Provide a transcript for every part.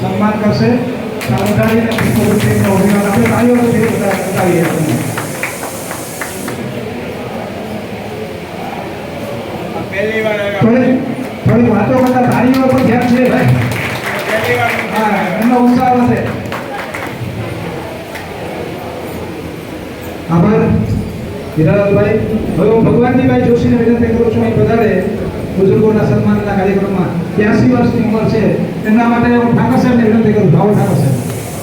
સન્માન કરશે. બતાવીએ. થોડી થોડી વાતો કરતા તાળીઓ પર ધ્યાન છે ભાઈ. હા એમનો ઉત્સાહ વધે. આભાર હિરાલાલભાઈ હવે હું ભગવાનજીભાઈ જોશીને વિનંતી કરું છું અહીં પધારે બુઝુર્ગોના સન્માનના કાર્યક્રમમાં. બ્યાસી વર્ષની ઉંમર છે. એમના માટે હું ઠાકર સાહેબને વિનંતી કરું ભાવ ઠાકર સાહેબ રાણાવાવ પેન્શન સમાજના પ્રમુખ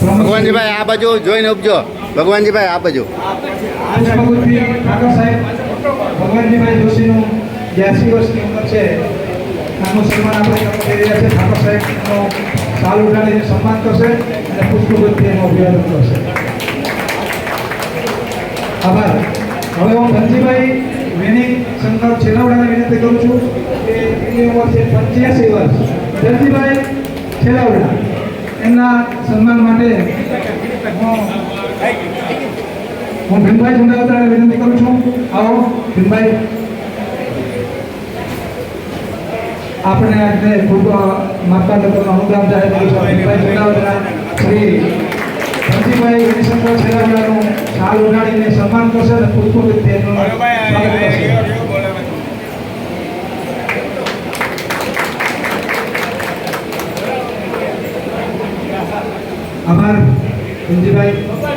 ભગવાનજીભાઈ, આ બાજુ જોઈને ઉપજો. ભગવાનજીભાઈ, આ બાજુ. ભગવાનજીભાઈ જોશીનું બ્યાસી વર્ષની ઉંમર છે આનું સન્માન છે ઠાકર સાહેબનો સાલ ઉઠાડીને કરશે અને પુષ્પગુચ્છી એનું અભિવાદન કરશે આભાર. હવે હું ધનજીભાઈ વેણી શંકર છેલાવડાને વિનંતી કરું છું કે છે પંચ્યાસી વર્ષ. ધનજીભાઈ છેલાવડા એમના સન્માન માટે હું ભીમભાઈ ચંદ્રાવતાને વિનંતી કરું છું. આવો, ભીમભાઈ. આપણે આજે ખૂબ માતા લોકોનો અનુદાન જાહેર કર્યું છે. ભીમભાઈ ચંદ્રાવતા શ્રી ધનજીભાઈ સન્માન કરશે અને પુષ્પગુચ્છ એનું સ્વાગત আমার হিন্দি